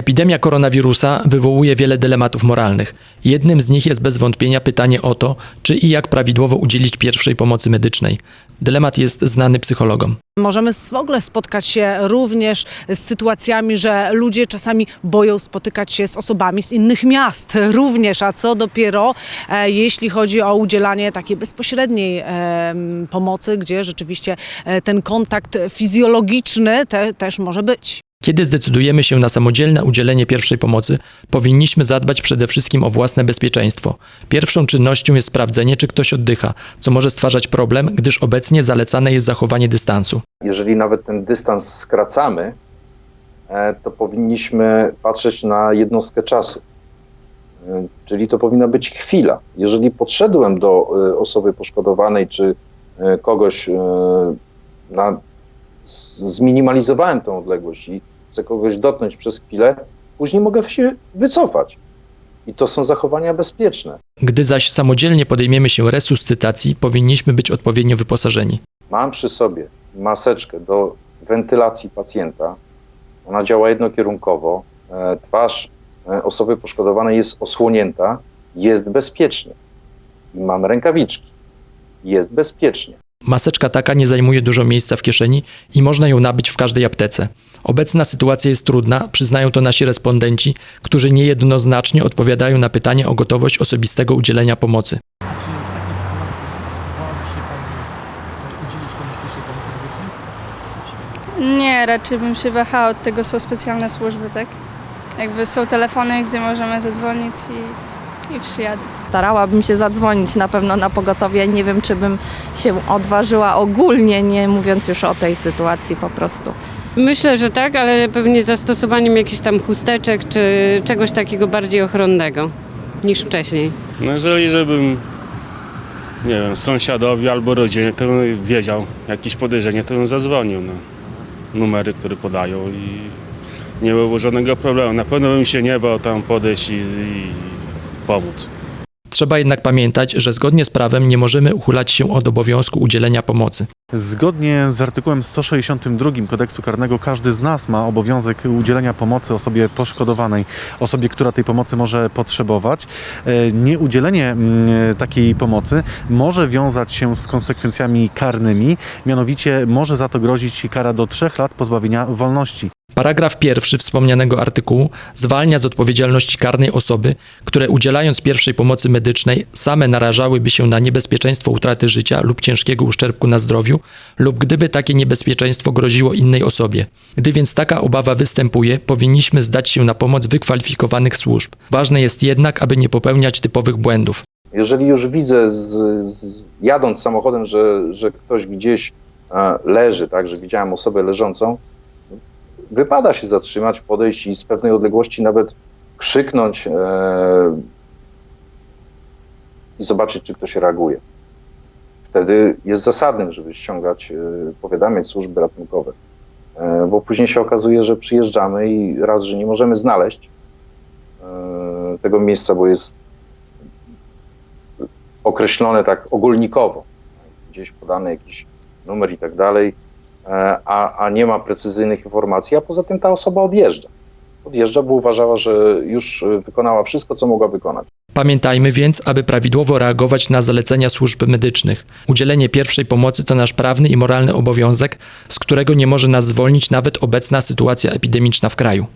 Epidemia koronawirusa wywołuje wiele dylematów moralnych. Jednym z nich jest bez wątpienia pytanie o to, czy i jak prawidłowo udzielić pierwszej pomocy medycznej. Dylemat jest znany psychologom. Możemy w ogóle spotkać się również z sytuacjami, że ludzie czasami boją spotykać się z osobami z innych miast również, a co dopiero e, jeśli chodzi o udzielanie takiej bezpośredniej em, pomocy, gdzie rzeczywiście e, ten kontakt fizjologiczny te, też może być. Kiedy zdecydujemy się na samodzielne udzielenie pierwszej pomocy, powinniśmy zadbać przede wszystkim o własne bezpieczeństwo. Pierwszą czynnością jest sprawdzenie, czy ktoś oddycha, co może stwarzać problem, gdyż obecnie zalecane jest zachowanie dystansu. jeżeli nawet ten dystans skracamy, e, to powinniśmy patrzeć na jednostkę czasu. E, Czyli to powinna być chwila. Jeżeli podszedłem do e, osoby poszkodowanej czy kogoś, na, zminimalizowałem tę odległość i chcę kogoś dotknąć przez chwilę, później mogę się wycofać. I to są zachowania bezpieczne. Gdy zaś samodzielnie podejmiemy się resuscytacji, powinniśmy być odpowiednio wyposażeni. Mam przy sobie maseczkę do wentylacji pacjenta. Ona działa jednokierunkowo. E, Twarz e, osoby poszkodowanej jest osłonięta, jest bezpiecznie. I mam rękawiczki. Jest bezpiecznie. Maseczka taka nie zajmuje dużo miejsca w kieszeni i można ją nabyć w każdej aptece. Obecna sytuacja jest trudna, przyznają to nasi respondenci, którzy niejednoznacznie odpowiadają na pytanie o gotowość osobistego udzielenia pomocy. Czy w takiej sytuacji zdecydowałaby się Pani udzielić komuś pierwszej pomocy medycznej? Nie, raczej bym się wahała, od tego są specjalne służby, tak? Jakby są telefony, gdzie możemy zadzwonić i, i przyjadę. Starałabym się zadzwonić na pewno na pogotowie. Nie wiem, czy bym się odważyła ogólnie, nie mówiąc już o tej sytuacji po prostu. Myślę, że tak, ale pewnie zastosowaniem jakichś tam chusteczek czy czegoś takiego bardziej ochronnego niż wcześniej. No jeżeli żebym, nie wiem, sąsiadowi albo rodzinie, to bym wiedział jakieś podejrzenie, to bym zadzwonił na numery, które podają i nie było żadnego problemu. Na pewno bym się nie bał tam podejść i, i pomóc. Trzeba jednak pamiętać, że zgodnie z prawem nie możemy uchylać się od obowiązku udzielenia pomocy. Zgodnie z artykułem 162 kodeksu karnego każdy z nas ma obowiązek udzielenia pomocy osobie poszkodowanej, osobie, która tej pomocy może potrzebować. E, Nieudzielenie mm, takiej pomocy może wiązać się z konsekwencjami karnymi, mianowicie może za to grozić kara do 3 lat pozbawienia wolności. Paragraf pierwszy wspomnianego artykułu zwalnia z odpowiedzialności karnej osoby, które udzielając pierwszej pomocy medycznej same narażałyby się na niebezpieczeństwo utraty życia lub ciężkiego uszczerbku na zdrowiu, lub gdyby takie niebezpieczeństwo groziło innej osobie. Gdy więc taka obawa występuje, powinniśmy zdać się na pomoc wykwalifikowanych służb. Ważne jest jednak, aby nie popełniać typowych błędów. Jeżeli już widzę, z, z, jadąc samochodem, że, że ktoś gdzieś e, leży, tak, że widziałem osobę leżącą, wypada się zatrzymać, podejść i z pewnej odległości nawet krzyknąć e, i zobaczyć, czy ktoś reaguje. Wtedy jest zasadnym, żeby ściągać, e, powiadamiać służby ratunkowe, e, bo później się okazuje, że przyjeżdżamy i raz, że nie możemy znaleźć e, tego miejsca, bo jest określone tak ogólnikowo, gdzieś podany jakiś numer i tak dalej, a, a nie ma precyzyjnych informacji, a poza tym ta osoba odjeżdża. Odjeżdża, bo uważała, że już e, wykonała wszystko, co mogła wykonać. Pamiętajmy więc, aby prawidłowo reagować na zalecenia służb medycznych. Udzielenie pierwszej pomocy to nasz prawny i moralny obowiązek, z którego nie może nas zwolnić nawet obecna sytuacja epidemiczna w kraju.